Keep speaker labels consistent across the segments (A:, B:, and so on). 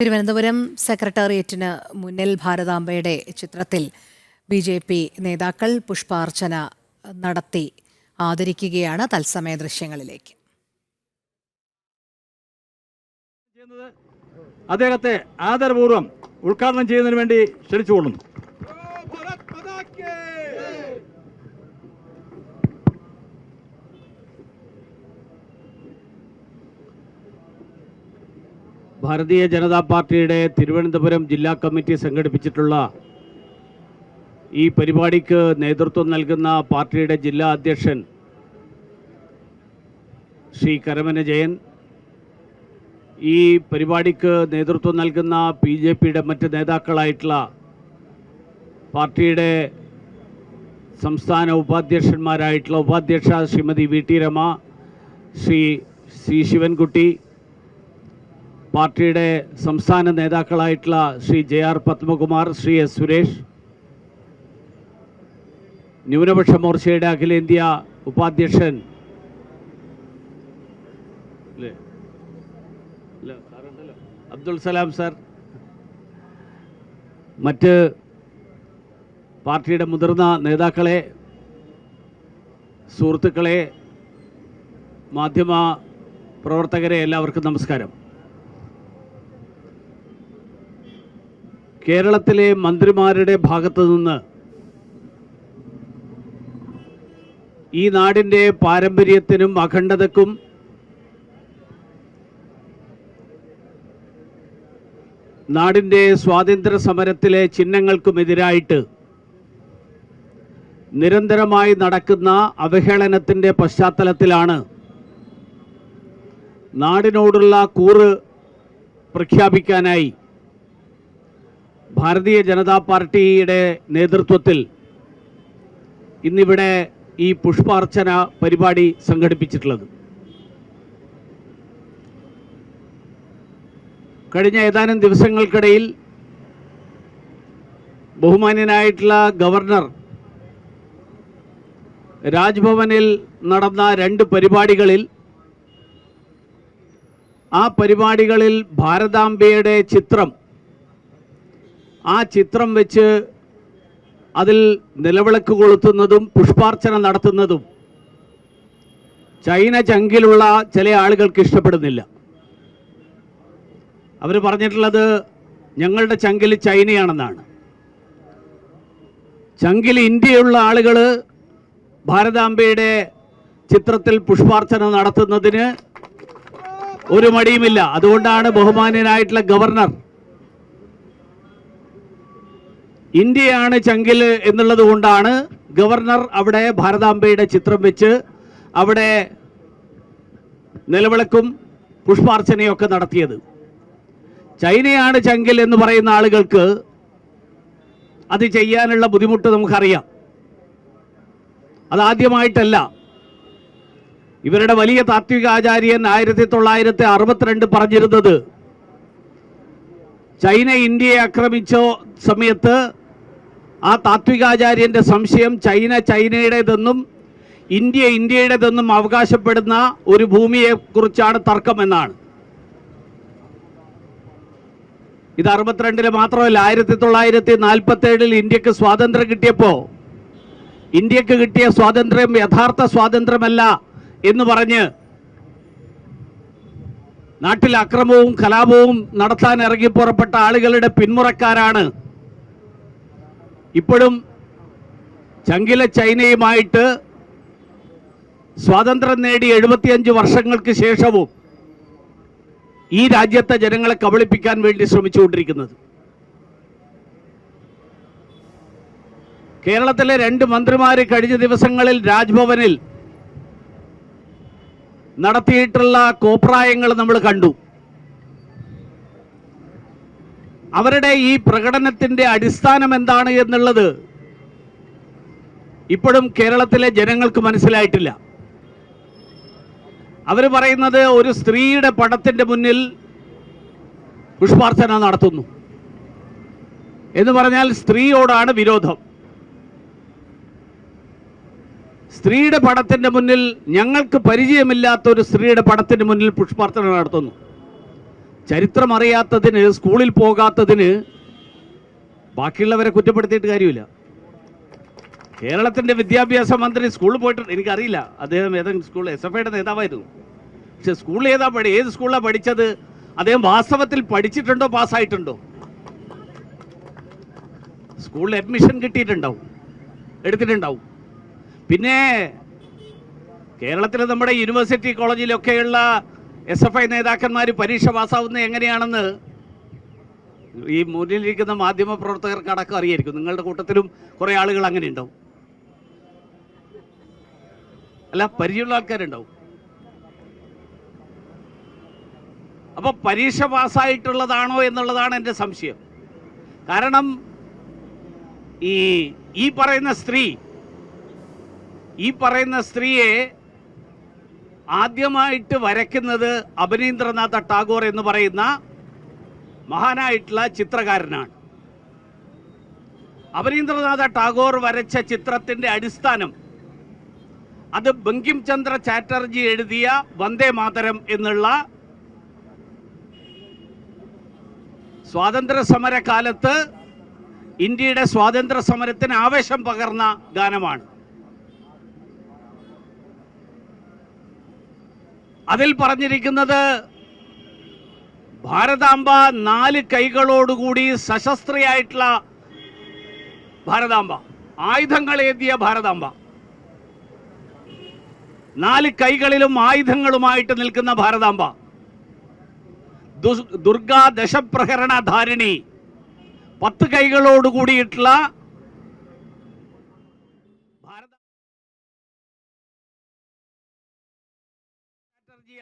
A: തിരുവനന്തപുരം സെക്രട്ടേറിയറ്റിന് മുന്നിൽ ഭാരതാംബയുടെ ചിത്രത്തിൽ ബി ജെ പി നേതാക്കൾ പുഷ്പാർച്ചന നടത്തി ആദരിക്കുകയാണ് തത്സമയ ദൃശ്യങ്ങളിലേക്ക്.
B: അദ്ദേഹത്തെ ആദരപൂർവം ഉദ്ഘാടനം ചെയ്യുന്നതിന് വേണ്ടി ക്ഷണിച്ചുകൊള്ളുന്നു. ഭാരതീയ ജനതാ പാർട്ടിയുടെ തിരുവനന്തപുരം ജില്ലാ കമ്മിറ്റി സംഘടിപ്പിച്ചിട്ടുള്ള ഈ പരിപാടിക്ക് നേതൃത്വം നൽകുന്ന പാർട്ടിയുടെ ജില്ലാ അധ്യക്ഷൻ ശ്രീ കരമന ജയൻ ഈ പരിപാടിക്ക് നേതൃത്വം നൽകുന്ന ബി ജെ പിയുടെ മറ്റ് നേതാക്കളായിട്ടുള്ള പാർട്ടിയുടെ സംസ്ഥാന ഉപാധ്യക്ഷന്മാരായിട്ടുള്ള ഉപാധ്യക്ഷ Shrimati V T Rama Shri C Sivankutty പാർട്ടിയുടെ സംസ്ഥാന നേതാക്കളായിട്ടുള്ള Shri J R Padmakumar Shri S Suresh ന്യൂനപക്ഷ മോർച്ചയുടെ അഖിലേന്ത്യാ ഉപാധ്യക്ഷൻ. അബ്ദുൾ സലാം സർ. മറ്റ് പാർട്ടിയുടെ മുതിർന്ന നേതാക്കളെ സുഹൃത്തുക്കളെ മാധ്യമ പ്രവർത്തകരെ എല്ലാവർക്കും നമസ്കാരം. കേരളത്തിലെ മന്ത്രിമാരുടെ ഭാഗത്തു നിന്ന് ഈ നാടിന്റെ പാരമ്പര്യത്തിനും അഖണ്ഡതക്കും നാടിന്റെ സ്വാതന്ത്ര്യ സമരത്തിലെ ചിഹ്നങ്ങൾക്കുമെതിരായിട്ട് നിരന്തരമായി നടക്കുന്ന അവഹേളനത്തിന്റെ പശ്ചാത്തലത്തിലാണ് നാടിനോടുള്ള കൂറ് പ്രഖ്യാപിക്കാനായി ഭാരതീയ ജനതാ പാർട്ടിയുടെ നേതൃത്വത്തിൽ ഇന്നിവിടെ ഈ പുഷ്പാർച്ചന പരിപാടി സംഘടിപ്പിച്ചിട്ടുള്ളത്. കഴിഞ്ഞ ഏതാനും ദിവസങ്ങൾക്കിടയിൽ ബഹുമാന്യനായിട്ടുള്ള ഗവർണർ രാജ്ഭവനിൽ നടന്ന രണ്ട് പരിപാടികളിൽ ആ പരിപാടികളിൽ ഭാരതാംബയുടെ ചിത്രം ആ ചിത്രം വെച്ച് അതിൽ നിലവിളക്ക് കൊളുത്തുന്നതും പുഷ്പാർച്ചന നടത്തുന്നതും ചൈന ചങ്കിലുള്ള ചില ആളുകൾക്ക് ഇഷ്ടപ്പെടുന്നില്ല. അവർ പറഞ്ഞിട്ടുള്ളത് ഞങ്ങളുടെ ചങ്കിൽ ചൈനയാണെന്നാണ്. ചങ്കിൽ ഇന്ത്യയുള്ള ആളുകൾ ഭാരതാംബയുടെ ചിത്രത്തിൽ പുഷ്പാർച്ചന നടത്തുന്നതിന് ഒരു മടിയുമില്ല. അതുകൊണ്ടാണ് ബഹുമാന്യനായിട്ടുള്ള ഗവർണർ ഇന്ത്യയാണ് ചങ്കിൽ എന്നുള്ളത് കൊണ്ടാണ് ഗവർണർ അവിടെ ഭാരതാംബയുടെ ചിത്രം വെച്ച് അവിടെ നിലവിളക്കും പുഷ്പാർച്ചനയൊക്കെ നടത്തിയത്. ചൈനയാണ് ചങ്കിൽ എന്ന് പറയുന്ന ആളുകൾക്ക് അത് ചെയ്യാനുള്ള ബുദ്ധിമുട്ട് നമുക്കറിയാം. അതാദ്യമായിട്ടല്ല ഇവരുടെ വലിയ താത്വിക ആചാര്യൻ ആയിരത്തി തൊള്ളായിരത്തി അറുപത്തിരണ്ട് പറഞ്ഞിരുന്നത് ചൈന ഇന്ത്യയെ ആക്രമിച്ച സമയത്ത് ആ താത്വികാചാര്യന്റെ സംശയം ചൈന ചൈനയുടേതെന്നും ഇന്ത്യ ഇന്ത്യയുടേതെന്നും അവകാശപ്പെടുന്ന ഒരു ഭൂമിയെക്കുറിച്ചാണ് തർക്കമെന്നാണ്. ഇത് അറുപത്തിരണ്ടിൽ മാത്രമല്ല ആയിരത്തി തൊള്ളായിരത്തി നാൽപ്പത്തി ഏഴിൽ ഇന്ത്യയ്ക്ക് സ്വാതന്ത്ര്യം കിട്ടിയപ്പോൾ ഇന്ത്യയ്ക്ക് കിട്ടിയ സ്വാതന്ത്ര്യം യഥാർത്ഥ സ്വാതന്ത്ര്യമല്ല എന്ന് പറഞ്ഞ് നാട്ടിൽ അക്രമവും കലാപവും നടത്താൻ ഇറങ്ങി പുറപ്പെട്ട ആളുകളുടെ പിന്മുറക്കാരാണ് ഇപ്പോഴും ചങ്കില ചൈനയുമായിട്ട് സ്വാതന്ത്ര്യം നേടി എഴുപത്തിയഞ്ച് വർഷങ്ങൾക്ക് ശേഷവും ഈ രാജ്യത്തെ ജനങ്ങളെ കബളിപ്പിക്കാൻ വേണ്ടി ശ്രമിച്ചുകൊണ്ടിരിക്കുന്നത്. കേരളത്തിലെ രണ്ട് മന്ത്രിമാർ കഴിഞ്ഞ ദിവസങ്ങളിൽ രാജ്ഭവനിൽ നടത്തിയിട്ടുള്ള കോപ്രായങ്ങൾ നമ്മൾ കണ്ടു. അവരുടെ ഈ പ്രകടനത്തിന്റെ അടിസ്ഥാനം എന്താണ് എന്നുള്ളത് ഇപ്പോഴും കേരളത്തിലെ ജനങ്ങൾക്ക് മനസ്സിലായിട്ടില്ല. അവർ പറയുന്നത് ഒരു സ്ത്രീയുടെ പടത്തിന്റെ മുന്നിൽ പുഷ്പാർച്ചന നടത്തുന്നു. എന്ന് പറഞ്ഞാൽ സ്ത്രീയോടാണ് വിരോധം. സ്ത്രീയുടെ പടത്തിന്റെ മുന്നിൽ ഞങ്ങൾക്ക് പരിചയമില്ലാത്ത ഒരു സ്ത്രീയുടെ പടത്തിന്റെ മുന്നിൽ പുഷ്പാർച്ചന നടത്തുന്നു. ചരിത്രം അറിയാത്തതിന് സ്കൂളിൽ പോകാത്തതിന് ബാക്കിയുള്ളവരെ കുറ്റപ്പെടുത്തിയിട്ട് കാര്യമില്ല. കേരളത്തിന്റെ വിദ്യാഭ്യാസ മന്ത്രി സ്കൂളിൽ പോയിട്ടുണ്ട്. എനിക്കറിയില്ല. അദ്ദേഹം ഏതെങ്കിലും സ്കൂൾ എസ് എഫ് ഐയുടെ നേതാവായിരുന്നു. പക്ഷെ സ്കൂളിൽ ഏതാ പഠി ഏത് സ്കൂളിലാണ് പഠിച്ചത്? അദ്ദേഹം വാസ്തവത്തിൽ പഠിച്ചിട്ടുണ്ടോ പാസ്സായിട്ടുണ്ടോ? സ്കൂളിൽ അഡ്മിഷൻ കിട്ടിയിട്ടുണ്ടാവും. എടുത്തിട്ടുണ്ടാവും. പിന്നെ കേരളത്തിലെ നമ്മുടെ യൂണിവേഴ്സിറ്റി കോളേജിലൊക്കെയുള്ള എസ് എഫ് ഐ നേതാക്കന്മാർ പരീക്ഷ പാസ്സാവുന്നത് എങ്ങനെയാണെന്ന് ഈ മുന്നിലിരിക്കുന്ന മാധ്യമ പ്രവർത്തകർക്ക് അടക്കം അറിയായിരിക്കും. നിങ്ങളുടെ കൂട്ടത്തിലും കുറേ ആളുകൾ അങ്ങനെ ഉണ്ടാവും അല്ല പരിചയമുള്ള ആൾക്കാരുണ്ടാവും. അപ്പൊ പരീക്ഷ പാസ്സായിട്ടുള്ളതാണോ എന്നുള്ളതാണ് എന്റെ സംശയം. കാരണം ഈ ഈ പറയുന്ന സ്ത്രീ ഈ പറയുന്ന സ്ത്രീയെ ആദ്യമായിട്ട് വരയ്ക്കുന്നത് അഭിനീന്ദ്രനാഥ ടാഗോർ എന്ന് പറയുന്ന മഹാനായിട്ടുള്ള ചിത്രകാരനാണ്. അഭിനീന്ദ്രനാഥ ടാഗോർ വരച്ച ചിത്രത്തിന്റെ അടിസ്ഥാനം അത് ബങ്കിം ചന്ദ്ര ചാറ്റർജി എഴുതിയ വന്ദേ മാതരം എന്നുള്ള സ്വാതന്ത്ര്യ സമര കാലത്ത് ഇന്ത്യയുടെ സ്വാതന്ത്ര്യ സമരത്തിന് ആവേശം പകർന്ന ഗാനമാണ്. അതിൽ പറഞ്ഞിരിക്കുന്നത് ഭാരതാംബ നാല് കൈകളോടുകൂടി സശസ്ത്രയായിട്ടുള്ള ഭാരതാംബ. ആയുധങ്ങളേന്തിയ ഭാരതാംബ. നാല് കൈകളിലും ആയുധങ്ങളുമായിട്ട് നിൽക്കുന്ന ഭാരതാംബ. ദുർഗാ ദശപ്രഹരണ ധാരിണി പത്ത് കൈകളോട്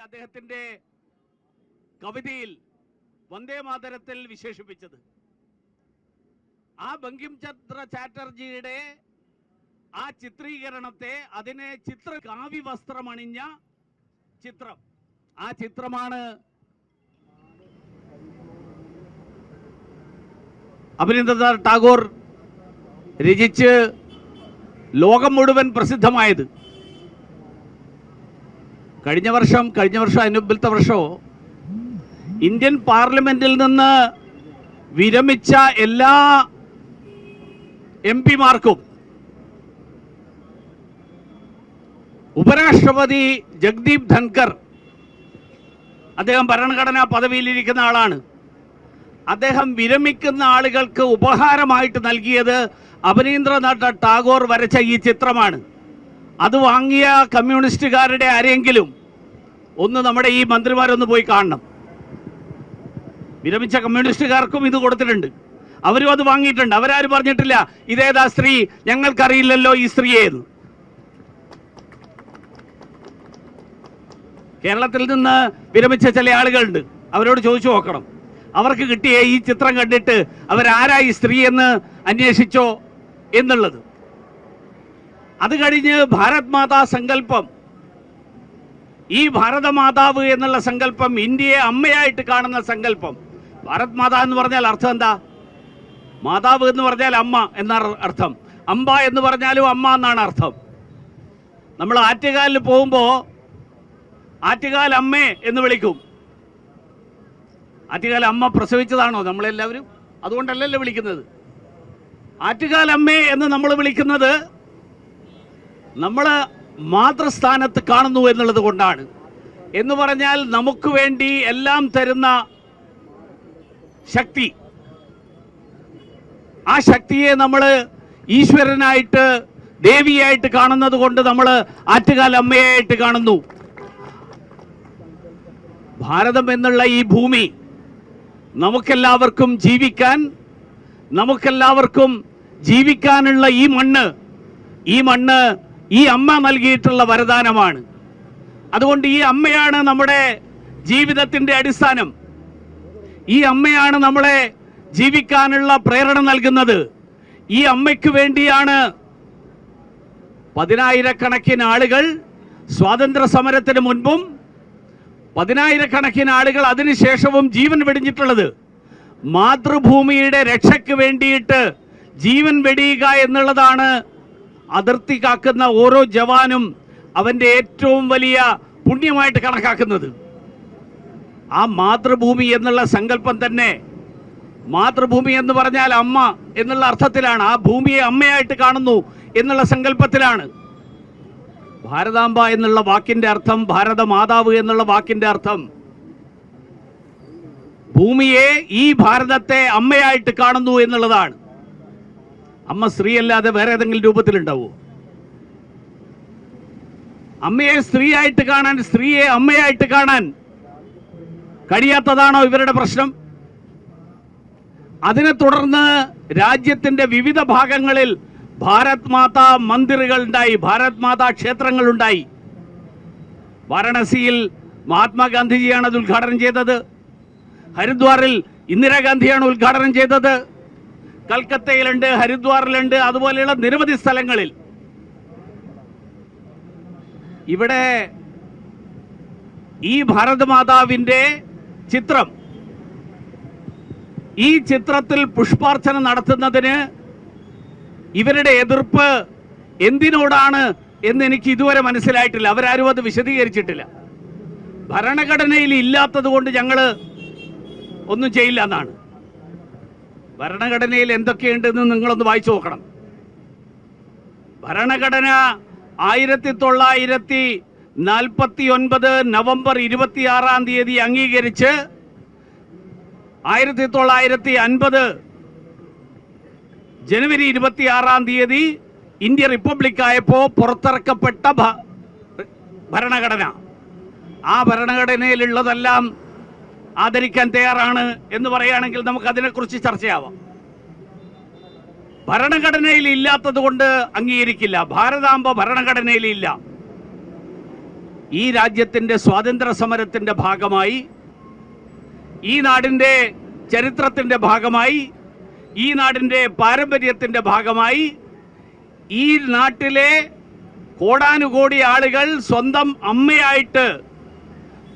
B: ചാറ്റർജി അദ്ദേഹത്തിന്റെ കവിതയിൽ വന്ദേ മാതരത്തിൽ വിശേഷിപ്പിച്ചത്. ആ ബങ്കിം ചന്ദ്ര ചാറ്റർജിയുടെ ആ ചിത്രീകരണത്തെ അതിനെ ചിത്ര കാവ്യ വസ്ത്രമണിഞ്ഞ ചിത്രം. ആ ചിത്രമാണ് അഭിനന്ദനാഥ് ടാഗോർ രചിച്ച് ലോകം മുഴുവൻ പ്രസിദ്ധമായത്. കഴിഞ്ഞ വർഷം കഴിഞ്ഞ വർഷം അനുബിൽത്ത വർഷമോ ഇന്ത്യൻ പാർലമെന്റിൽ നിന്ന് വിരമിച്ച എല്ലാ എം പിമാർക്കും ഉപരാഷ്ട്രപതി ജഗ്ദീപ് ധൻകർ അദ്ദേഹം ഭരണഘടനാ പദവിയിലിരിക്കുന്ന ആളാണ്. അദ്ദേഹം വിരമിക്കുന്ന ആളുകൾക്ക് ഉപഹാരമായിട്ട് നൽകിയത് അഭിനീന്ദ്രനാഥ ടാഗോർ വരച്ച ഈ ചിത്രമാണ്. അത് വാങ്ങിയ കമ്മ്യൂണിസ്റ്റുകാരുടെ ആരെങ്കിലും ഒന്ന് നമ്മുടെ ഈ മന്ത്രിമാരൊന്ന് പോയി കാണണം. വിരമിച്ച കമ്മ്യൂണിസ്റ്റുകാർക്കും ഇത് കൊടുത്തിട്ടുണ്ട്. അവരും അത് വാങ്ങിയിട്ടുണ്ട്. അവരാരും പറഞ്ഞിട്ടില്ല ഇതേതാ സ്ത്രീ? ഞങ്ങൾക്കറിയില്ലല്ലോ ഈ സ്ത്രീയെ എന്ന്. കേരളത്തിൽ നിന്ന് വിരമിച്ച ചില ആളുകളുണ്ട്. അവരോട് ചോദിച്ചു നോക്കണം. അവർക്ക് കിട്ടിയ ഈ ചിത്രം കണ്ടിട്ട് അവരാരാ ഈ സ്ത്രീ എന്ന് അന്വേഷിച്ചോ എന്നുള്ളത്. അത് കഴിഞ്ഞ് ഭാരത് മാതാ സങ്കല്പം. ഈ ഭാരതമാതാവ് എന്നുള്ള സങ്കല്പം ഇന്ത്യയെ അമ്മയായിട്ട് കാണുന്ന സങ്കല്പം. ഭാരത് മാതാ എന്ന് പറഞ്ഞാൽ അർത്ഥം എന്താ? മാതാവ് എന്ന് പറഞ്ഞാൽ അമ്മ എന്ന അർത്ഥം. അമ്പ എന്ന് പറഞ്ഞാലും അമ്മ എന്നാണ് അർത്ഥം. നമ്മൾ ആറ്റുകാലിൽ പോകുമ്പോൾ ആറ്റുകാൽ അമ്മേ എന്ന് വിളിക്കും. ആറ്റുകാൽ അമ്മ പ്രസവിച്ചതാണോ നമ്മളെല്ലാവരും? അതുകൊണ്ടല്ലല്ലോ വിളിക്കുന്നത്. ആറ്റുകാൽ അമ്മേ എന്ന് നമ്മൾ വിളിക്കുന്നത് നമ്മൾ മാതൃസ്ഥാനത്ത് കാണുന്നു എന്നുള്ളത് കൊണ്ടാണ്. എന്ന് പറഞ്ഞാൽ നമുക്ക് വേണ്ടി എല്ലാം തരുന്ന ശക്തി. ആ ശക്തിയെ നമ്മൾ ഈശ്വരനായിട്ട് ദേവിയായിട്ട് കാണുന്നത് കൊണ്ട് നമ്മൾ ആറ്റുകാൽ അമ്മയായിട്ട് കാണുന്നു. ഭാരതം എന്നുള്ള ഈ ഭൂമി നമുക്കെല്ലാവർക്കും ജീവിക്കാൻ നമുക്കെല്ലാവർക്കും ജീവിക്കാനുള്ള ഈ മണ്ണ് ഈ മണ്ണ് ഈ അമ്മ നൽകിയിട്ടുള്ള വരദാനമാണ്. അതുകൊണ്ട് ഈ അമ്മയാണ് നമ്മുടെ ജീവിതത്തിന്റെ അടിസ്ഥാനം. ഈ അമ്മയാണ് നമ്മളെ ജീവിക്കാനുള്ള പ്രേരണ നൽകുന്നത്. ഈ അമ്മയ്ക്ക് വേണ്ടിയാണ് പതിനായിരക്കണക്കിന് ആളുകൾ സ്വാതന്ത്ര്യ സമരത്തിന് മുൻപും പതിനായിരക്കണക്കിന് ആളുകൾ അതിനുശേഷവും ജീവൻ വെടിഞ്ഞിട്ടുള്ളത്. മാതൃഭൂമിയുടെ രക്ഷയ്ക്ക് വേണ്ടിയിട്ട് ജീവൻ വെടിയുക എന്നുള്ളതാണ് അതിർത്തി കാക്കുന്ന ഓരോ ജവാനും അവന്റെ ഏറ്റവും വലിയ പുണ്യമായിട്ട് കണക്കാക്കുന്നത്. ആ മാതൃഭൂമി എന്നുള്ള സങ്കല്പം തന്നെ മാതൃഭൂമി എന്ന് പറഞ്ഞാൽ അമ്മ എന്നുള്ള അർത്ഥത്തിലാണ്. ആ ഭൂമിയെ അമ്മയായിട്ട് കാണുന്നു എന്നുള്ള സങ്കല്പത്തിലാണ്. ഭാരതാംബ എന്നുള്ള വാക്കിന്റെ അർത്ഥം ഭാരത മാതാവ് എന്നുള്ള വാക്കിന്റെ അർത്ഥം. ഭൂമിയെ ഈ ഭാരതത്തെ അമ്മയായിട്ട് കാണുന്നു എന്നുള്ളതാണ്. അമ്മ സ്ത്രീ അല്ലാതെ വേറെ ഏതെങ്കിലും രൂപത്തിലുണ്ടാവോ? അമ്മയെ സ്ത്രീയായിട്ട് കാണാൻ സ്ത്രീയെ അമ്മയായിട്ട് കാണാൻ കഴിയാത്തതാണോ ഇവരുടെ പ്രശ്നം? അതിനെ തുടർന്ന് രാജ്യത്തിന്റെ വിവിധ ഭാഗങ്ങളിൽ ഭാരത് മാതാ മന്ദിറുകൾ ഉണ്ടായി ഭാരത് മാതാ ക്ഷേത്രങ്ങൾ ഉണ്ടായി വാരണസിയിൽ മഹാത്മാഗാന്ധിജിയാണ് അത് ഉദ്ഘാടനം ചെയ്തത്. ഹരിദ്വാറിൽ ഇന്ദിരാഗാന്ധിയാണ് ഉദ്ഘാടനം ചെയ്തത്. കൽക്കത്തയിലുണ്ട് ഹരിദ്വാറിലുണ്ട് അതുപോലെയുള്ള നിരവധി സ്ഥലങ്ങളിൽ. ഇവിടെ ഈ ഭാരതമാതാവിന്റെ ചിത്രം ഈ ചിത്രത്തിൽ പുഷ്പാർച്ചന നടത്തുന്നതിന് ഇവരുടെ എതിർപ്പ് എന്തിനോടാണ് എന്ന് എനിക്ക് ഇതുവരെ മനസ്സിലായിട്ടില്ല. അവരാരും അത് വിശദീകരിച്ചിട്ടില്ല. ഭരണഘടനയിൽ ഇല്ലാത്തത് കൊണ്ട് ഞങ്ങൾ ഒന്നും ചെയ്യില്ല എന്നാണ്. ഭരണഘടനയിൽ എന്തൊക്കെയുണ്ടെന്ന് നിങ്ങളൊന്ന് വായിച്ചു നോക്കണം. ഭരണഘടന ആയിരത്തി തൊള്ളായിരത്തി നാൽപ്പത്തി ഒൻപത് നവംബർ ഇരുപത്തിയാറാം തീയതി അംഗീകരിച്ച് ആയിരത്തി തൊള്ളായിരത്തി അൻപത് ജനുവരി ഇരുപത്തിയാറാം തീയതി ഇന്ത്യ റിപ്പബ്ലിക് ആയപ്പോൾ പുറത്തിറക്കപ്പെട്ട ഭരണഘടന. ആ ഭരണഘടനയിലുള്ളതെല്ലാം ആദരിക്കാൻ തയ്യാറാണ് എന്ന് പറയുകയാണെങ്കിൽ നമുക്ക് അതിനെക്കുറിച്ച് ചർച്ചയാവാം. ഭരണഘടനയിൽ ഇല്ലാത്തത് കൊണ്ട് അംഗീകരിക്കില്ല. ഭാരതാംബ ഭരണഘടനയിൽ ഇല്ല. ഈ രാജ്യത്തിന്റെ സ്വാതന്ത്ര്യ സമരത്തിന്റെ ഭാഗമായി ഈ നാടിന്റെ ചരിത്രത്തിന്റെ ഭാഗമായി ഈ നാടിന്റെ പാരമ്പര്യത്തിന്റെ ഭാഗമായി ഈ നാട്ടിലെ കോടാനുകോടി ആളുകൾ സ്വന്തം അമ്മയായിട്ട്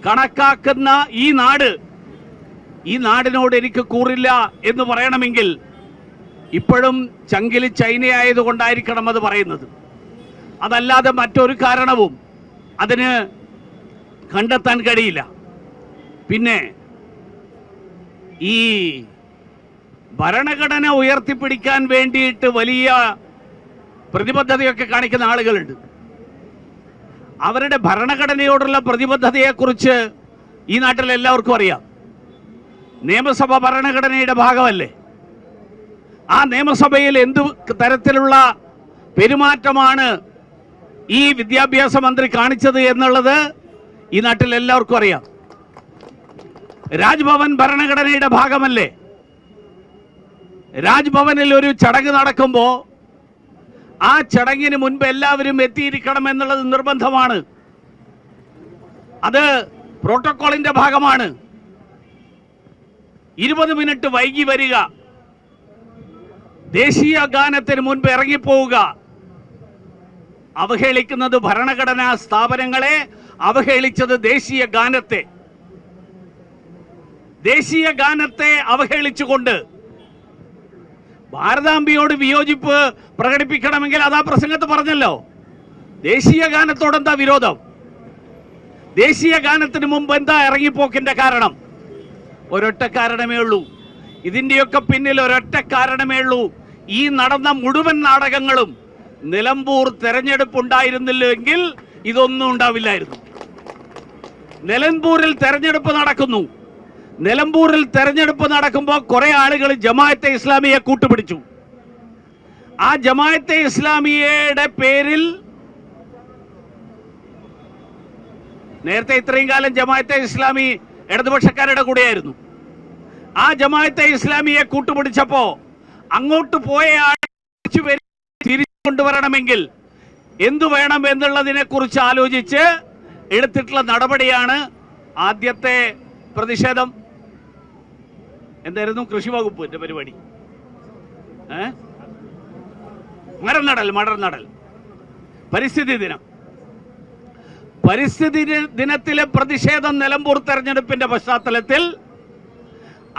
B: കണക്കാക്കുന്ന ഈ നാട് ഈ നാടിനോട് എനിക്ക് കൂറില്ല എന്ന് പറയണമെങ്കിൽ ഇപ്പോഴും ചങ്കിൽ ചൈനയായതുകൊണ്ടായിരിക്കണം അത് പറയുന്നത്. അതല്ലാതെ മറ്റൊരു കാരണവും അതിന് കണ്ടെത്താൻ കഴിയില്ല. പിന്നെ ഈ ഭരണഘടന ഉയർത്തിപ്പിടിക്കാൻ വേണ്ടിയിട്ട് വലിയ പ്രതിബദ്ധതയൊക്കെ കാണിക്കുന്ന ആളുകളുണ്ട്. അവരുടെ ഭരണഘടനയോടുള്ള പ്രതിബദ്ധതയെക്കുറിച്ച് ഈ നാട്ടിൽ എല്ലാവർക്കും അറിയാം. നിയമസഭ ഭരണഘടനയുടെ ഭാഗമല്ലേ? ആ നിയമസഭയിൽ എന്തു തരത്തിലുള്ള പെരുമാറ്റമാണ് ഈ വിദ്യാഭ്യാസ മന്ത്രി കാണിച്ചത് എന്നുള്ളത് ഈ നാട്ടിൽ എല്ലാവർക്കും അറിയാം. രാജ്ഭവൻ ഭരണഘടനയുടെ ഭാഗമല്ലേ? രാജ്ഭവനിൽ ഒരു ചടങ്ങ് നടക്കുമ്പോൾ ആ ചടങ്ങിന് മുൻപ് എല്ലാവരും എത്തിയിരിക്കണം എന്നുള്ളത് നിർബന്ധമാണ്. അത് പ്രോട്ടോക്കോളിന്റെ ഭാഗമാണ്. ഇരുപത് മിനിറ്റ് വൈകി വരിക. ദേശീയ ഗാനത്തിന് മുൻപ് ഇറങ്ങിപ്പോവുക. അവഹേളിക്കുന്നത് ഭരണഘടനാ സ്ഥാപനങ്ങളെ അവഹേളിച്ചത് ദേശീയ ഗാനത്തെ ദേശീയ ഗാനത്തെ അവഹേളിച്ചുകൊണ്ട് ഭാരതാംബിയോട് വിയോജിപ്പ് പ്രകടിപ്പിക്കണമെങ്കിൽ അതാ പ്രസംഗത്ത് പറഞ്ഞല്ലോ. ദേശീയ ഗാനത്തോടെന്താ വിരോധം? ദേശീയ ഗാനത്തിന് മുമ്പ് എന്താ ഇറങ്ങിപ്പോക്കിന്റെ കാരണം? ഒരൊറ്റ കാരണമേ ഉള്ളൂ. ഇതിന്റെയൊക്കെ പിന്നിൽ ഒരൊറ്റ കാരണമേ ഉള്ളൂ. ഈ നടന്ന മുഴുവൻ നാടകങ്ങളും നിലമ്പൂർ തെരഞ്ഞെടുപ്പ് ഉണ്ടായിരുന്നില്ലെങ്കിൽ ഇതൊന്നും ഉണ്ടാവില്ലായിരുന്നു. നിലമ്പൂരിൽ തെരഞ്ഞെടുപ്പ് നടക്കുന്നു. നിലമ്പൂരിൽ തെരഞ്ഞെടുപ്പ് നടക്കുമ്പോൾ കുറെ ആളുകൾ ജമാഅത്തെ ഇസ്ലാമിയെ കൂട്ടുപിടിച്ചു. ആ ജമാഅത്തെ ഇസ്ലാമിയയുടെ പേരിൽ നേരത്തെ ഇത്രയും കാലം ജമാഅത്തെ ഇസ്ലാമി ഇടതുപക്ഷക്കാരുടെ കൂടെയായിരുന്നു. ആ ജമാഅത്തെ ഇസ്ലാമിയെ കൂട്ടുപിടിച്ചപ്പോ അങ്ങോട്ട് പോയ തിരിച്ചു കൊണ്ടുവരണമെങ്കിൽ എന്തു വേണം എന്നുള്ളതിനെ കുറിച്ച് ആലോചിച്ച് എടുത്തിട്ടുള്ള നടപടിയാണ് ആദ്യത്തെ പ്രതിഷേധം. എന്തായിരുന്നു? കൃഷി വകുപ്പിന്റെ പരിപാടി. ഏ? മരം നടൽ നടൽ പരിസ്ഥിതി ദിനം. പരിസ്ഥിതി ദിനത്തിലെ പ്രതിഷേധം നിലമ്പൂർ തെരഞ്ഞെടുപ്പിന്റെ പശ്ചാത്തലത്തിൽ.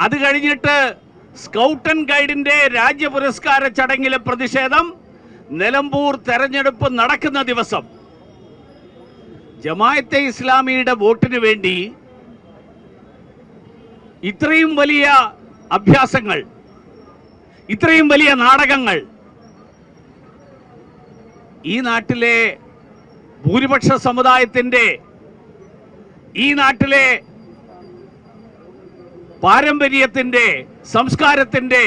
B: അത് കഴിഞ്ഞിട്ട് സ്കൗട്ട് ആൻഡ് ഗൈഡിന്റെ രാജ്യ പുരസ്കാര ചടങ്ങിലെ പ്രതിഷേധം നിലമ്പൂർ തെരഞ്ഞെടുപ്പ് നടക്കുന്ന ദിവസം. ജമായത്തെ ഇസ്ലാമിയുടെ വോട്ടിന് വേണ്ടി ഇത്രയും വലിയ അഭ്യാസങ്ങൾ ഇത്രയും വലിയ നാടകങ്ങൾ ഈ നാട്ടിലെ ഭൂരിപക്ഷ സമുദായത്തിന്റെ ഈ നാട്ടിലെ പാരമ്പര്യത്തിന്റെ സംസ്കാരത്തിന്റെ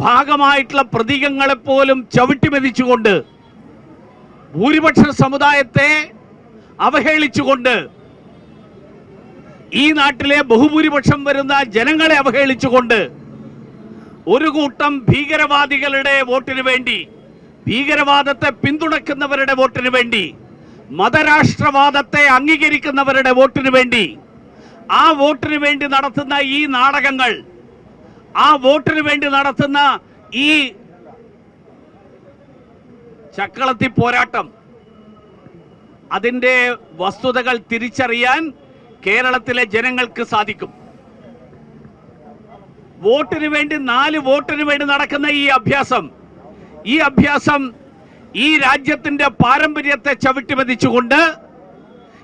B: ഭാഗമായിട്ടുള്ള പ്രതീകങ്ങളെപ്പോലും ചവിട്ടിമെതിച്ചുകൊണ്ട് ഭൂരിപക്ഷ സമുദായത്തെ അവഹേളിച്ചുകൊണ്ട് ഈ നാട്ടിലെ ബഹുഭൂരിപക്ഷം വരുന്ന ജനങ്ങളെ അവഹേളിച്ചുകൊണ്ട് ഒരു കൂട്ടം ഭീകരവാദികളുടെ വോട്ടിന് വേണ്ടി ഭീകരവാദത്തെ പിന്തുണയ്ക്കുന്നവരുടെ വോട്ടിന് വേണ്ടി മതരാഷ്ട്രവാദത്തെ അംഗീകരിക്കുന്നവരുടെ വോട്ടിന് വേണ്ടി. ആ വോട്ടിന് വേണ്ടി നടത്തുന്ന ഈ നാടകങ്ങൾ ആ വോട്ടിന് വേണ്ടി നടത്തുന്ന ഈ ചക്കളത്തി പോരാട്ടം അതിന്റെ വസ്തുതകൾ തിരിച്ചറിയാൻ കേരളത്തിലെ ജനങ്ങൾക്ക് സാധിക്കും. വോട്ടിന് വേണ്ടി നാല് വോട്ടിന് വേണ്ടി നടക്കുന്ന ഈ അഭ്യാസം ഈ അഭ്യാസം ഈ രാജ്യത്തിന്റെ പാരമ്പര്യത്തെ ചവിട്ടിമതിച്ചുകൊണ്ട്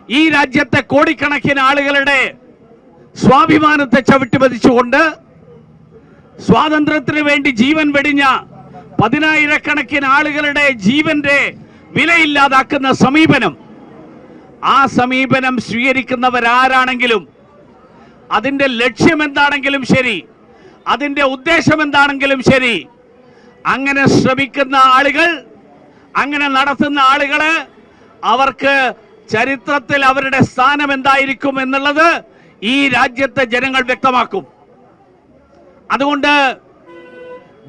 B: ഈ രാജ്യത്തെ കോടിക്കണക്കിന് ആളുകളുടെ സ്വാഭിമാനത്തെ ചവിട്ടിമതിച്ചുകൊണ്ട് സ്വാതന്ത്ര്യത്തിന് വേണ്ടി ജീവൻ വെടിഞ്ഞ പതിനായിരക്കണക്കിന് ആളുകളുടെ ജീവന്റെ വിലയില്ലാതാക്കുന്ന സമീപനം ആ സമീപനം സ്വീകരിക്കുന്നവരാരാണെങ്കിലും അതിന്റെ ലക്ഷ്യം എന്താണെങ്കിലും ശരി അതിന്റെ ഉദ്ദേശം എന്താണെങ്കിലും ശരി അങ്ങനെ ശ്രമിക്കുന്ന ആളുകൾ അങ്ങനെ നടത്തുന്ന ആളുകൾ അവർക്ക് ചരിത്രത്തിൽ അവരുടെ സ്ഥാനം എന്തായിരിക്കും എന്നുള്ളത് ഈ രാജ്യത്തെ ജനങ്ങൾ വ്യക്തമാക്കും. അതുകൊണ്ട്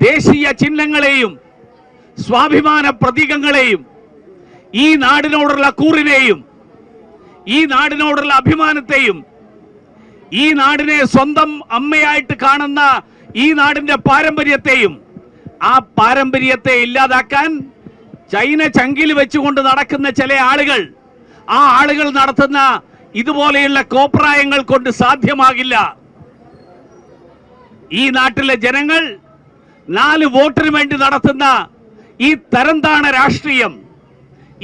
B: ദേശീയ ചിഹ്നങ്ങളെയും സ്വാഭിമാന പ്രതീകങ്ങളെയും ഈ നാടിനോടുള്ള കൂറിനെയും ഈ നാടിനോടുള്ള അഭിമാനത്തെയും ഈ നാടിനെ സ്വന്തം അമ്മയായിട്ട് കാണുന്ന ഈ നാടിന്റെ പാരമ്പര്യത്തെയും ആ പാരമ്പര്യത്തെ ഇല്ലാതാക്കാൻ ചൈന ചങ്കിൽ വെച്ചുകൊണ്ട് നടക്കുന്ന ചില ആളുകൾ ആ ആളുകൾ നടത്തുന്ന ഇതുപോലെയുള്ള കോപ്രായങ്ങൾ കൊണ്ട് സാധ്യമാകില്ല. ഈ നാട്ടിലെ ജനങ്ങൾ നാല് വോട്ടിന് വേണ്ടി നടത്തുന്ന ഈ തരംതാണ രാഷ്ട്രീയം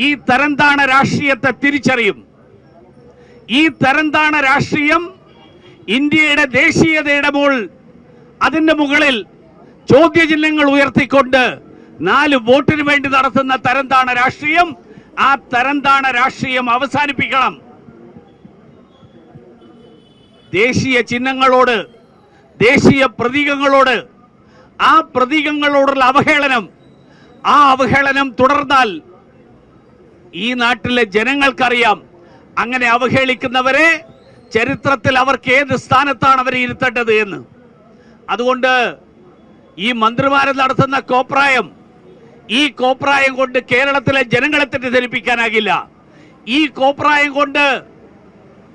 B: ഈ തരംതാണ രാഷ്ട്രീയത്തെ തിരിച്ചറിയും. ഈ തരംതാണ രാഷ്ട്രീയം ഇന്ത്യയുടെ ദേശീയതയുടെ മുകൾ അതിന്റെ മുകളിൽ ചോദ്യചിഹ്നങ്ങൾ ഉയർത്തിക്കൊണ്ട് നാല് വോട്ടിന് വേണ്ടി നടത്തുന്ന തരംതാണ രാഷ്ട്രീയം ആ തരംതാണ രാഷ്ട്രീയം അവസാനിപ്പിക്കണം. ദേശീയ ചിഹ്നങ്ങളോട് ദേശീയ പ്രതീകങ്ങളോട് ആ പ്രതീകങ്ങളോടുള്ള അവഹേളനം ആ അവഹേളനം തുടർന്നാൽ ഈ നാട്ടിലെ ജനങ്ങൾക്കറിയാം അങ്ങനെ അവഹേളിക്കുന്നവരെ ചരിത്രത്തിൽ അവർക്ക് ഏത് സ്ഥാനത്താണ് അവരെ ഇരുത്തേണ്ടത് എന്ന്. അതുകൊണ്ട് ഈ മന്ത്രിമാരെ നടത്തുന്ന കോപ്രായം ഈ കോപ്രായം കൊണ്ട് കേരളത്തിലെ ജനങ്ങളെ തെറ്റിദ്ധരിപ്പിക്കാനാകില്ല. ഈ കോപ്രായം കൊണ്ട്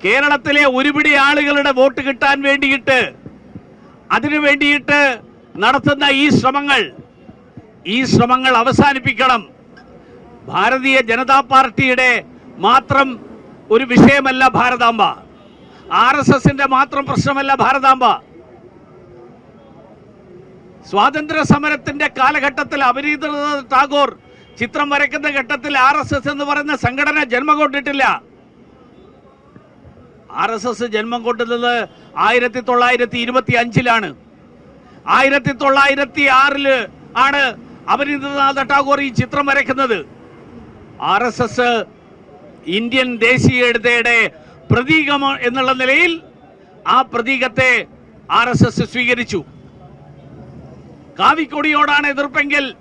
B: കേരളത്തിലെ ഒരുപിടി ആളുകളുടെ വോട്ട് കിട്ടാൻ വേണ്ടിയിട്ട് അതിനു വേണ്ടിയിട്ട് നടത്തുന്ന ഈ ശ്രമങ്ങൾ ഈ ശ്രമങ്ങൾ അവസാനിപ്പിക്കണം. ഭാരതീയ ജനതാ പാർട്ടിയുടെ മാത്രം ഒരു വിഷയമല്ല ഭാരതാംബ. ആർ എസ് എസിന്റെ മാത്രം പ്രശ്നമല്ല ഭാരതാംബ. സ്വാതന്ത്ര്യ സമരത്തിന്റെ കാലഘട്ടത്തിൽ അപരീന്ദ്രനാഥ് ടാഗോർ ചിത്രം വരയ്ക്കുന്ന ഘട്ടത്തിൽ ആർ എസ് എസ് എന്ന് പറയുന്ന സംഘടന ജന്മം കൊണ്ടിട്ടില്ല ആർ എസ് എസ് ജന്മം കൊണ്ടുന്നത് ആയിരത്തി തൊള്ളായിരത്തി ഇരുപത്തി അഞ്ചിലാണ് ആയിരത്തി തൊള്ളായിരത്തി ആറിൽ ആണ് അപരീന്ദ്രനാഥ് ടാഗോർ ഈ ചിത്രം വരയ്ക്കുന്നത്. ആർ എസ് എസ് ഇന്ത്യൻ ദേശീയതയുടെ പ്രതീകം എന്നുള്ള നിലയിൽ ആ പ്രതീകത്തെ ആർ എസ് എസ് സ്വീകരിച്ചു. കാവിക്കൊടിയോടാണ് എതിർപ്പെങ്കിൽ.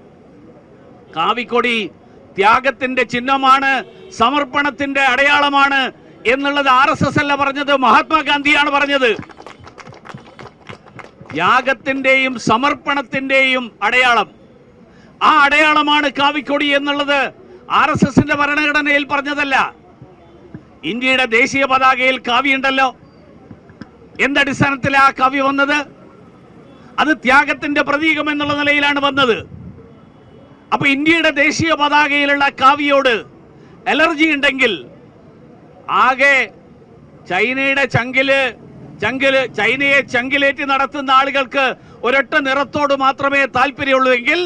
B: കാവിക്കൊടി ത്യാഗത്തിന്റെ ചിഹ്നമാണ് സമർപ്പണത്തിന്റെ അടയാളമാണ് എന്നുള്ളത് ആർ എസ് എസ് അല്ല പറഞ്ഞത് മഹാത്മാഗാന്ധിയാണ് പറഞ്ഞത്. ത്യാഗത്തിന്റെയും സമർപ്പണത്തിന്റെയും അടയാളം. ആ അടയാളമാണ് കാവിക്കൊടി എന്നുള്ളത് ആർ എസ് എസിന്റെ ഭരണഘടനയിൽ പറഞ്ഞതല്ല. ഇന്ത്യയുടെ ദേശീയ പതാകയിൽ കാവ്യുണ്ടല്ലോ. ആ കാവ്യ വന്നത്? അത് ത്യാഗത്തിന്റെ പ്രതീകം എന്നുള്ള നിലയിലാണ് വന്നത്. അപ്പൊ ഇന്ത്യയുടെ ദേശീയ പതാകയിലുള്ള കാവ്യയോട് അലർജി ഉണ്ടെങ്കിൽ ആകെ ചൈനയുടെ ചങ്കിൽ ചങ്കിൽ ചൈനയെ ചങ്കിലേറ്റി നടത്തുന്ന ആളുകൾക്ക് ഒരൊറ്റ നിറത്തോട് മാത്രമേ താല്പര്യമുള്ളൂ എങ്കിൽ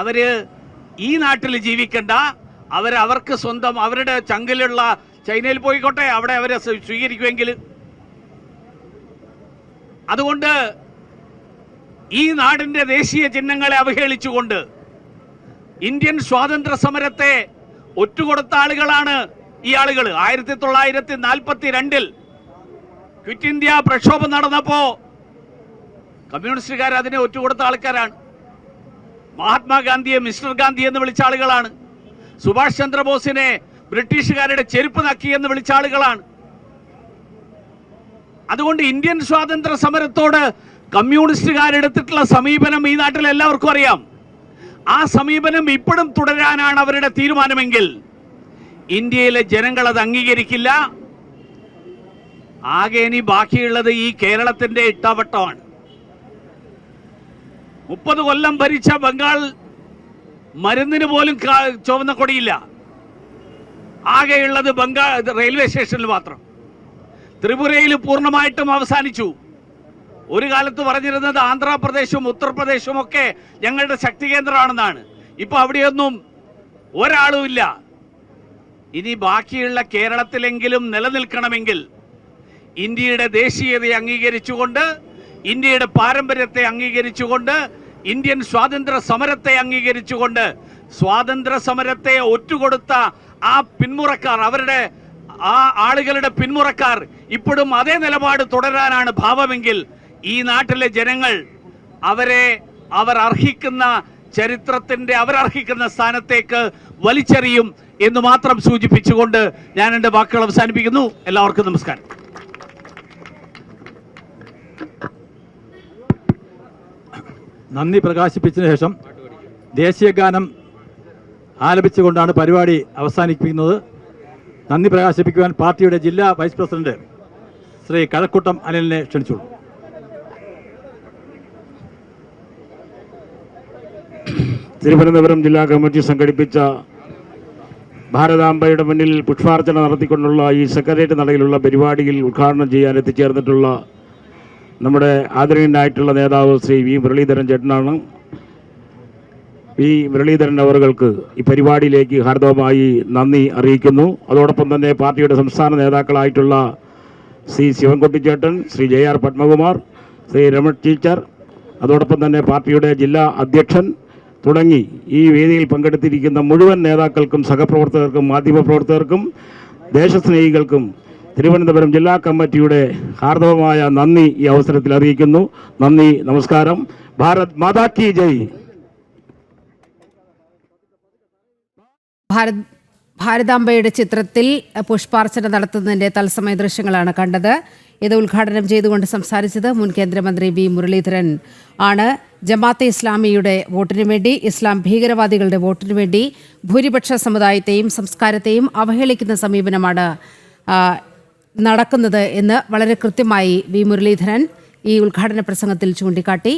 B: അവർ ഈ നാട്ടിൽ ജീവിക്കണ്ട. അവർ അവർക്ക് സ്വന്തം അവരുടെ ചങ്കിലുള്ള ചൈനയിൽ പോയിക്കോട്ടെ അവിടെ അവരെ സ്വീകരിക്കുമെങ്കിൽ. അതുകൊണ്ട് ഈ നാടിന്റെ ദേശീയ ചിഹ്നങ്ങളെ അവഹേളിച്ചുകൊണ്ട് ഇന്ത്യൻ സ്വാതന്ത്ര്യ സമരത്തെ ഒറ്റുകൊടുത്ത ആളുകളാണ് ഈ ആളുകൾ ആയിരത്തി തൊള്ളായിരത്തി നാൽപ്പത്തി രണ്ടിൽ ക്വിറ്റ് ഇന്ത്യ പ്രക്ഷോഭം നടന്നപ്പോ കമ്മ്യൂണിസ്റ്റുകാർ അതിനെ ഒറ്റുകൊടുത്ത ആൾക്കാരാണ്. മഹാത്മാഗാന്ധിയെ മിസ്റ്റർ ഗാന്ധി എന്ന് വിളിച്ച ആളുകളാണ്. സുഭാഷ് ചന്ദ്രബോസിനെ ബ്രിട്ടീഷുകാരുടെ ചെരുപ്പ് നക്കി എന്ന് വിളിച്ച ആളുകളാണ്. അതുകൊണ്ട് ഇന്ത്യൻ സ്വാതന്ത്ര്യ സമരത്തോട് കമ്മ്യൂണിസ്റ്റുകാരെടുത്തിട്ടുള്ള സമീപനം ഈ നാട്ടിൽ എല്ലാവർക്കും അറിയാം. ആ സമീപനം ഇപ്പോഴും തുടരാനാണ് അവരുടെ തീരുമാനമെങ്കിൽ ഇന്ത്യയിലെ ജനങ്ങൾ അത് അംഗീകരിക്കില്ല. ആകെ ഇനി ബാക്കിയുള്ളത് ഈ കേരളത്തിന്റെ ഇട്ടവട്ടമാണ്. മുപ്പത് കൊല്ലം ഭരിച്ച ബംഗാൾ മരുന്നിന് പോലും ചുവന്ന കൊടിയില്ല. ആകെയുള്ളത് ബംഗാൾ റെയിൽവേ സ്റ്റേഷനിൽ മാത്രം. ത്രിപുരയിൽ പൂർണമായിട്ടും അവസാനിച്ചു. ഒരു കാലത്ത് പറഞ്ഞിരുന്നത് ആന്ധ്രാപ്രദേശും ഉത്തർപ്രദേശും ഒക്കെ ഞങ്ങളുടെ ശക്തി കേന്ദ്രമാണെന്നാണ്. ഇപ്പൊ അവിടെയൊന്നും ഒരാളുമില്ല ഇനി ബാക്കിയുള്ള കേരളത്തിലെങ്കിലും നിലനിൽക്കണമെങ്കിൽ ഇന്ത്യയുടെ ദേശീയതയെ അംഗീകരിച്ചുകൊണ്ട് ഇന്ത്യയുടെ പാരമ്പര്യത്തെ അംഗീകരിച്ചുകൊണ്ട് ഇന്ത്യൻ സ്വാതന്ത്ര്യ സമരത്തെ അംഗീകരിച്ചുകൊണ്ട് സ്വാതന്ത്ര്യ സമരത്തെ ഒറ്റുകൊടുത്ത ആ പിന്മുറക്കാർ അവരുടെ ആ ആളുകളുടെ പിന്മുറക്കാർ ഇപ്പോഴും അതേ നിലപാട് തുടരാനാണ് ഭാവമെങ്കിൽ ഈ നാട്ടിലെ ജനങ്ങൾ അവരെ അവർ അർഹിക്കുന്ന ചരിത്രത്തിന്റെ അവരർഹിക്കുന്ന സ്ഥാനത്തേക്ക് വലിച്ചെറിയും എന്ന് മാത്രം സൂചിപ്പിച്ചുകൊണ്ട് ഞാൻ എന്റെ വാക്കുകൾ അവസാനിപ്പിക്കുന്നു. എല്ലാവർക്കും നമസ്കാരം.
C: നന്ദി പ്രകാശിപ്പിച്ചതിന് ശേഷം ദേശീയഗാനം ആലപിച്ചുകൊണ്ടാണ് പരിപാടി അവസാനിപ്പിക്കുന്നത്. നന്ദി പ്രകാശിപ്പിക്കുവാൻ പാർട്ടിയുടെ ജില്ലാ വൈസ് പ്രസിഡന്റ് ശ്രീ കഴക്കൂട്ടം അനിലിനെ ക്ഷണിച്ചോളൂ
D: തിരുവനന്തപുരം ജില്ലാ കമ്മിറ്റി സംഘടിപ്പിച്ച ഭാരതാംബയുടെ മുന്നിൽ പുഷ്പാർച്ചന നടത്തിക്കൊണ്ടുള്ള ഈ സെക്രട്ടേറിയറ്റ് നടയിലുള്ള പരിപാടിയിൽ ഉദ്ഘാടനം ചെയ്യാൻ എത്തിച്ചേർന്നിട്ടുള്ള നമ്മുടെ ആദരണീയനായിട്ടുള്ള നേതാവ് ശ്രീ വി മുരളീധരൻ ചേട്ടനാണ്. വി മുരളീധരൻ അവറുകൾക്ക് ഈ പരിപാടിയിലേക്ക് ഹാർദവമായി നന്ദി അറിയിക്കുന്നു. അതോടൊപ്പം തന്നെ പാർട്ടിയുടെ സംസ്ഥാന നേതാക്കളായിട്ടുള്ള Shri ശിവൻകുട്ടിച്ചേട്ടൻ Shri J R Padmakumar Shri Raman teacher അതോടൊപ്പം തന്നെ പാർട്ടിയുടെ ജില്ലാ അധ്യക്ഷൻ തുടങ്ങി. ഈ വേദിയിൽ പങ്കെടുത്തിരിക്കുന്ന മുഴുവൻ നേതാക്കൾക്കും സഹപ്രവർത്തകർക്കും മാധ്യമപ്രവർത്തകർക്കും ദേശസ്നേഹികൾക്കും തിരുവനന്തപുരം ജില്ലാ കമ്മിറ്റിയുടെ ഹാർദവമായ നന്ദി ഈ അവസരത്തിൽ അറിയിക്കുന്നു. നന്ദി നമസ്കാരം. ഭാരത് മാതാ കി ജയ്.
E: ഭാരത് ഭാരതാംബയുടെ ചിത്രത്തിൽ പുഷ്പാർച്ചന നടത്തുന്നതിന്റെ തത്സമയ ദൃശ്യങ്ങളാണ് കണ്ടത്. ഇത് ഉദ്ഘാടനം ചെയ്തുകൊണ്ട് സംസാരിച്ചത് മുൻ കേന്ദ്രമന്ത്രി വി മുരളീധരൻ ആണ്. ജമാഅത്തെ ഇസ്ലാമിയുടെ വോട്ടിനു വേണ്ടി ഇസ്ലാം ഭീകരവാദികളുടെ വോട്ടിനു വേണ്ടി ഭൂരിപക്ഷ സമുദായത്തെയും സംസ്കാരത്തെയും അവഹേളിക്കുന്ന സമീപനമാണ് നടക്കുന്നത് എന്ന് വളരെ കൃത്യമായി വി മുരളീധരൻ ഈ ഉദ്ഘാടന പ്രസംഗത്തിൽ ചൂണ്ടിക്കാട്ടി.